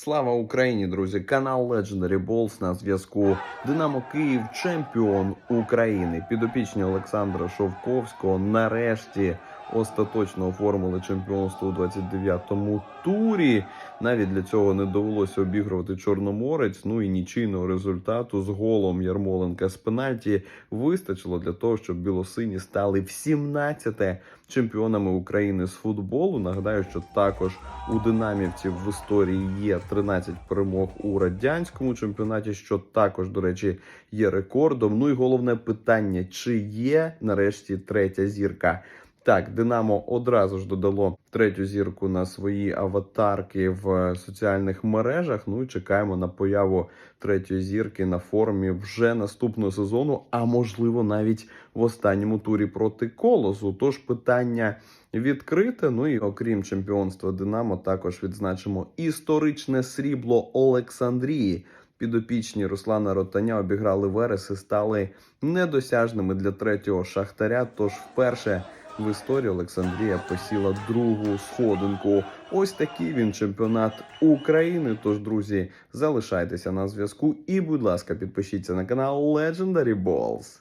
Слава Україні, друзі! Канал Legendary Balls на зв'язку. Динамо Київ, чемпіон України. Підопічні Олександра Шовковського нарешті остаточно оформили чемпіонство у 29-му турі. Навіть для цього не довелося обігрувати Чорноморець. Ну і нічийного результату з голом Ярмоленка з пенальті вистачило для того, щоб білосині стали в 17-те чемпіонами України з футболу. Нагадаю, що також у динамівців в історії є 13 перемог у радянському чемпіонаті, що також, до речі, є рекордом. Ну і головне питання: чи є нарешті третя зірка? Так, Динамо одразу ж додало третю зірку на свої аватарки в соціальних мережах. Ну і чекаємо на появу третьої зірки на формі вже наступного сезону, а можливо навіть в останньому турі проти колосу. Тож питання відкрите. Ну і окрім чемпіонства Динамо, також відзначимо історичне срібло Олександрії. Підопічні Руслана Ротаня обіграли Верес і стали недосяжними для третього шахтаря. Тож вперше в історії Олександрія посіла другу сходинку. Ось такий він чемпіонат України. Тож, друзі, залишайтеся на зв'язку і, будь ласка, підпишіться на канал Legendary Balls.